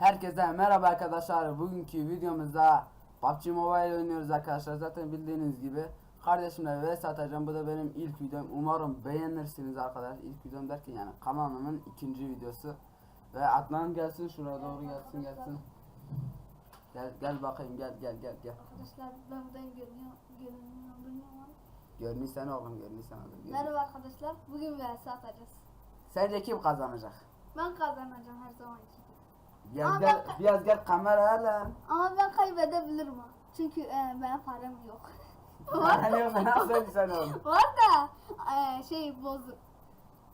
Herkese merhaba arkadaşlar. Bugünkü videomuzda PUBG Mobile oynuyoruz arkadaşlar. Zaten bildiğiniz gibi kardeşimle vs atacağım. Bu da benim ilk videom. Umarım beğenirsiniz arkadaşlar. İlk videom derken yani kanalımın ikinci videosu. Ve Adnan gelsin şuraya doğru gelsin gelsin. Gel gel bakayım gel gel gel gel. Arkadaşlar ben buradan görünüyor, görünüyor, görünüyor mu? Görünürsen oğlum görünürsen oğlum. Merhaba arkadaşlar. Bugün vs atacağız. Sence kim kazanacak? Ben kazanacağım her zamanki. Gel Ama gel ben- biraz gel kameraya lan. Ama ben kaybedebilirim ha. Çünkü e, benim param yok. var, Hani yok nasıl sen oğlum? var da e, şey bozuk.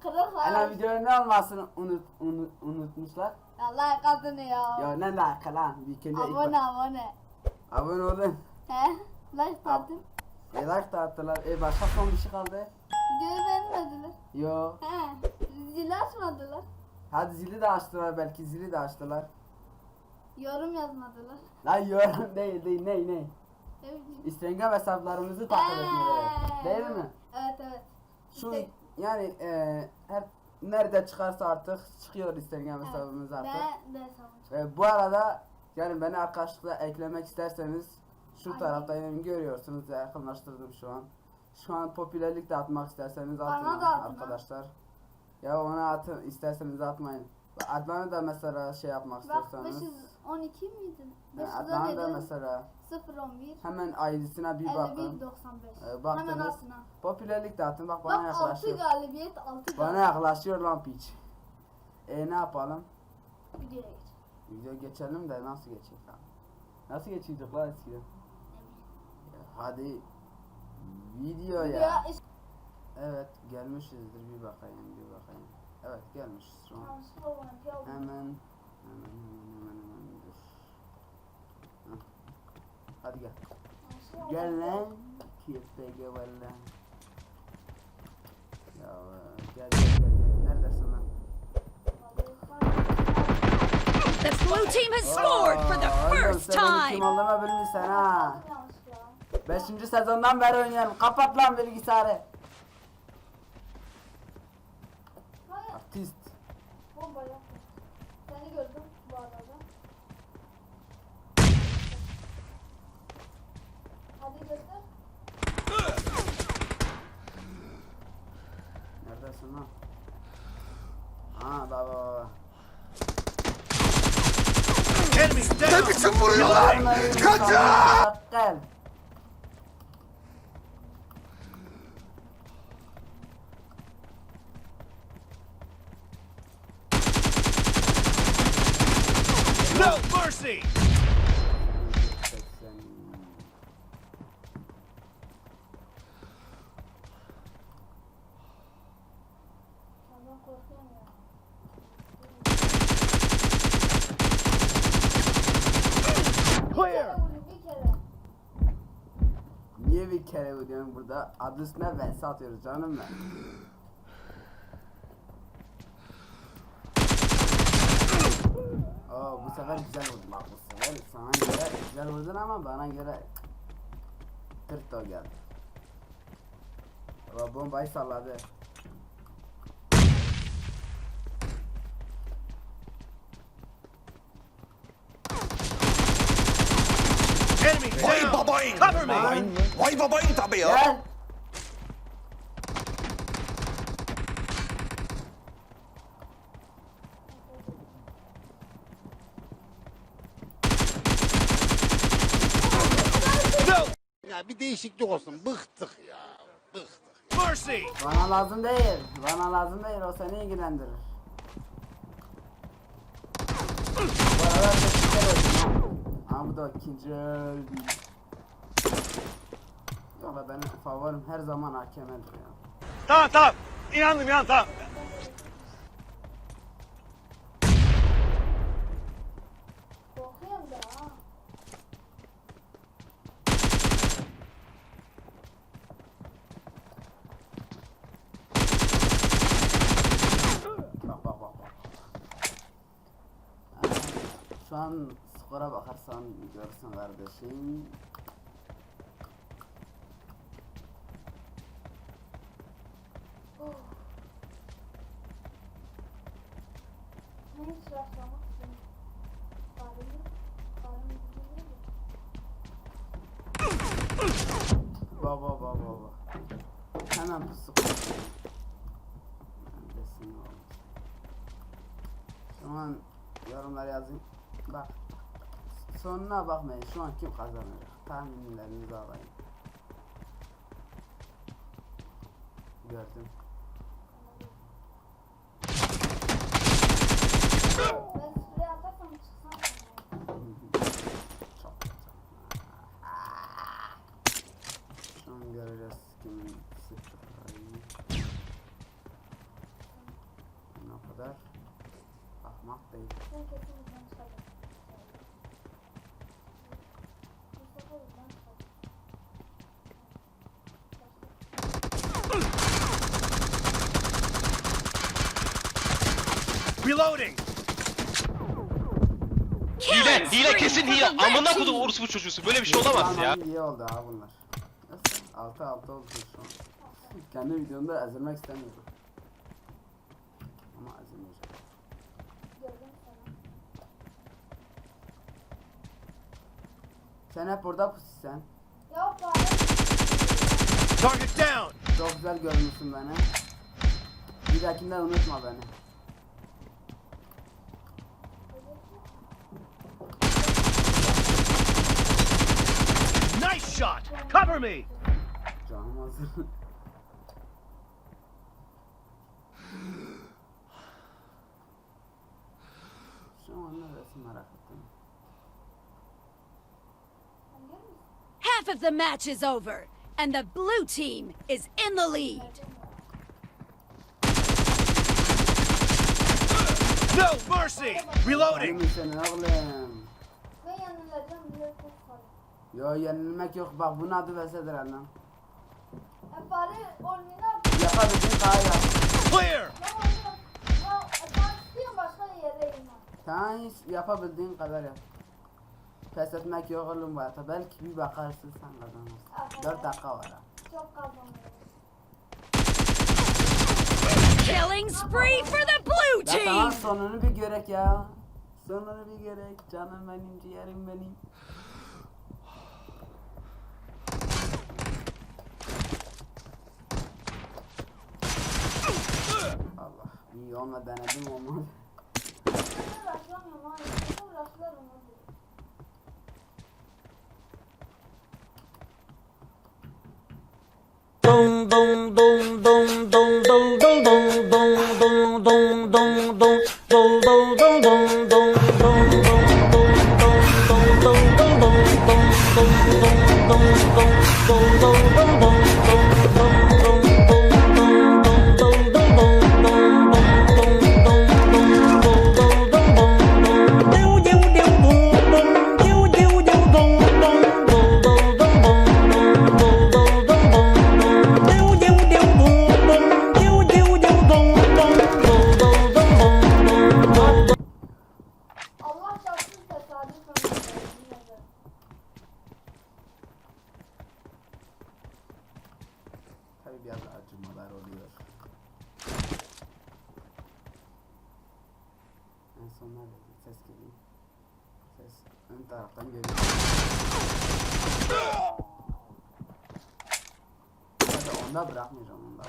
Kırık Ana var. videonun ne olmasını unut, unut, unutmuşlar. Allah kazanıyor. Ya ne alaka lan? Bir kere Abone abone. Abone olun. He? Like tattım. E like da attılar. E başka son bir şey kaldı. Videoyu beğenmediler. Yo. He. Zili açmadılar. Hadi zili de açtılar belki zili de açtılar. Yorum yazmadılar. Lan yorum değil değil ne ne. Ne bileyim. Instagram hesaplarımızı takip etmeleri. Ee, Değil mi? Evet evet. Şu İşte- yani e, her nerede çıkarsa artık çıkıyor Instagram Evet. hesabımız artık. Ben de hesabım. E, bu arada yani beni arkadaşlıkla eklemek isterseniz şu Aynen. taraftayım görüyorsunuz yakınlaştırdım şu an. Şu an popülerlik de atmak isterseniz Bana atın da atın ha. arkadaşlar. Ya ona atın isterseniz atmayın. Adnan'ı da mesela şey yapmak Bak istiyorsanız. 512 miydi? Yani Adnan'ı da 517 mesela 011 hemen ID'sine bir bakın. 51 95. Ee, baktınız. Hemen altına. Popülerlik de atın bak bana Bak 6 yaklaşıyor. galibiyet 6 Bana galibiyet. yaklaşıyor lan piç. E ne yapalım? Videoya geç. Video geçelim de nasıl geçecek lan? Nasıl geçecek lan eskiden? Ya Hadi video ya. Ya işte Evet gelmişizdir bir bakayım bir bakayım. Evet gelmişiz şu an. Hemen hemen hemen hemen hemen dur. Hah. Hadi gel. Gel lan. Kirpege valla. Ya gel gel gel. Neredesin lan? The blue team has scored for the first benim Kim time. olduğumu bilmişsin ha. Beşinci sezondan beri oynuyorum. Kapat lan bilgisayarı. Artist. Bomba yapma. Seni gördüm bu arada. Hadi göster. Neredesin lan? Ha baba baba. Ne biçim vuruyorlar? Kaçın! Gel. Ya. Clear. Niye bir kere vuruyorsun burada? Adı üstüne vs atıyoruz canım ben. Oo bu sefer güzel vurdun bak bu sefer sana göre güzel vurdun ama bana göre tırt o geldi. Baba bombayı salladı. Vay babayın. Vay babayın tabii ya. Gel. Ya bir değişiklik olsun. Bıktık ya. Bıktık. mercy. Bana lazım değil. Bana lazım değil. O seni ilgilendirir. Bu arada teşekkür ederim. ha. Ama bu da ikinci öldü. Yok be benim favorim her zaman hakemedir ya. Tamam tamam. İnandım ya tamam. Buradan skora bakarsan görürsün kardeşim. Oh. Neyse yaşlamak Baba baba baba. Hemen pusu Şu yorumlar yazın. Bak. Sonuna bakmayın. Şu an kim kazanacak? Tahminlerinizi alayım. Gördüm. An göreceğiz. Ne kadar bakmak değil. Reloading. Hile, hile kesin hile. Amına kodum team. orospu çocuğusu. Böyle bir şey olamaz ya. İyi oldu ha bunlar. Nasıl? 6 6 oldu şu an. Kendi videomda ezilmek istemiyorum. Ama ezilmeyeceğim. Sen hep burada pusu sen. Ya bari Target down. Çok güzel görmüşsün beni. Bir dahakinde unutma beni. Cover me. Canım hazır. Şu an neredesin merak ettim. Half of the match is over, and the blue team is in the lead. No mercy. Reloading. Yo yenilmek yok bak bunun adı Vesedir oyununa Yapabildiğin daha yap. Clear. Sen hiç yapabildiğin kadar yap. Pes etmek yok oğlum bu hayata. Belki bir bakarsın sen kazanırsın. 4 dakika var ha. Killing spree for the blue Ya tamam team. sonunu bir görek ya. Sonunu bir görek. Canım benim ciğerim benim. Allah. İyi onunla denedim olmadı. Ben rastlamıyorum abi. Ben rastlarım abi. Allah taraftan geliyor. Onda bırakmayacağım onda.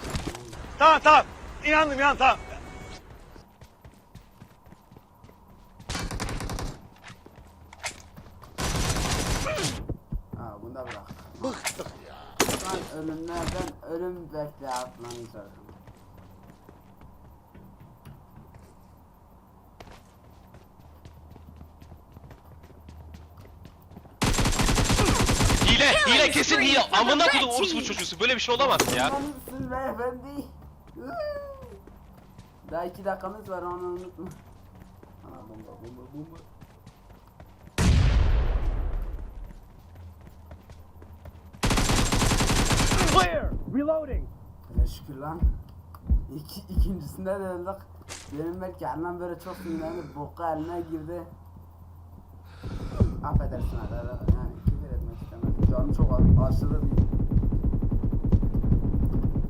Tamam tamam. İnandım inan tamam. Ha bunda bırak. Bıktık ya. An ölümlerden ölüm bekle atlanacak. Hile, hile kesin hile. Amına kodum orospu çocuğusu. Böyle bir şey olamaz ya. Tanrısın beyefendi. Daha iki dakikamız var onu unutma. Ana bomba bomba bomba. Clear. Reloading. Hele şükür lan. İki, ikincisinde de öldük. Benim belki annem böyle çok sinirlendi. Boku eline girdi. Affedersin ara Canım çok aşırı bir.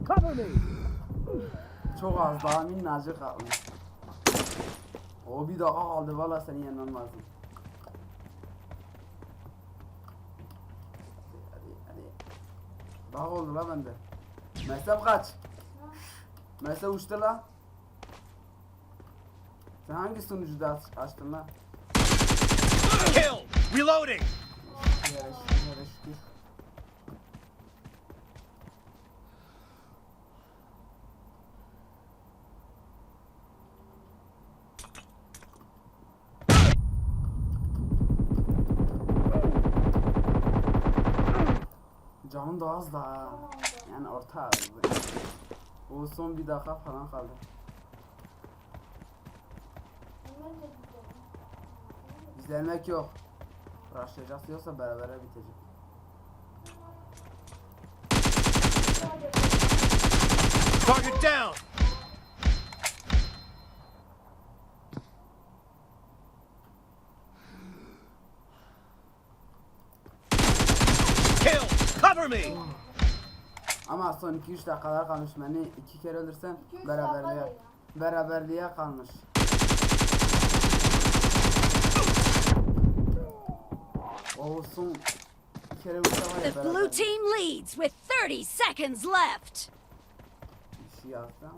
Cover me. Çok az daha minnacık kalmış. O bir dakika kaldı valla seni yenmem lazım. Hadi hadi. Daha oldu la bende. Meslem kaç? Meslem uçtu lan. Sen hangi sunucuda aç- açtın lan? Kill. Reloading. Yere şükür. Canım da az da. Yani orta. O son bir dakika falan kaldı. İzlemek yok. Rushlayacak diyorsa berabere bitecek. Target down. Kill. Cover me. Ama son 2-3 dakikalar kalmış beni iki kere öldürsen beraberliğe beraberliğe kalmış. Olsun. Bir kere The ya blue beraber. team leads with 30 seconds left. Bir şey ama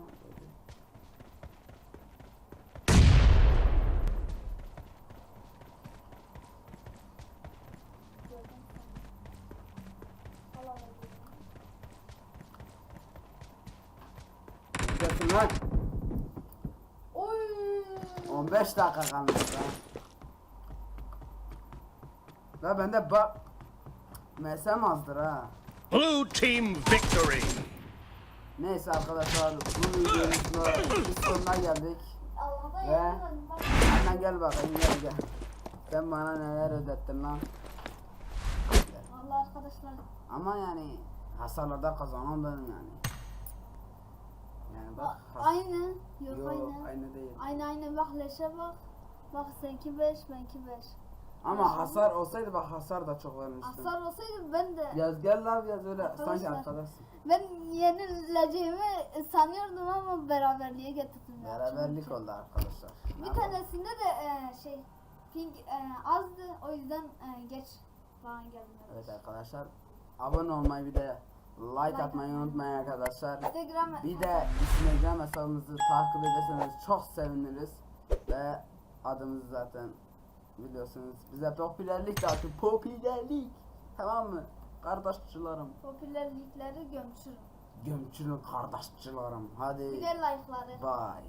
lan? Oy. 15 dakika kalmış lan. La bende bak. Mesem azdır ha. Blue team victory. Neyse arkadaşlar bu videonun sonuna- geldik. Ve-. Hemen gel bakayım gel gel. Sen bana neler ödettin lan. Vallahi arkadaşlar Ama yani hasarlarda kazanan benim yani. Yani bak. has- aynı. Yok, Yok aynı. aynı değil. Aynı aynı bak leşe bak. Bak seninki 5 benimki 5. Ama hasar olsaydı bak hasar da çok vermiştim. Hasar olsaydı ben de Yaz gel lan yaz öyle sanki Arkadaşlar. arkadaşsın. ben yenileceğimi sanıyordum ama beraberliğe getirdim. ya. Beraberlik oldu arkadaşlar. Bir yapalım? tanesinde de e, şey ping e, azdı o yüzden e, geç falan geldim. Evet arkadaşlar. Abone olmayı bir de like atmayı unutmayın arkadaşlar. Instagram Bir de Instagram hesabımızı takip ederseniz çok seviniriz. Ve adımız zaten biliyorsunuz. Bize popülerlik dağıtın. Popülerlik. Tamam mı? Kardeşçilerim. popülerlikleri gömçürüm. Gömçünün kardeşçilerim. Hadi. Bir de like'ları. Bye.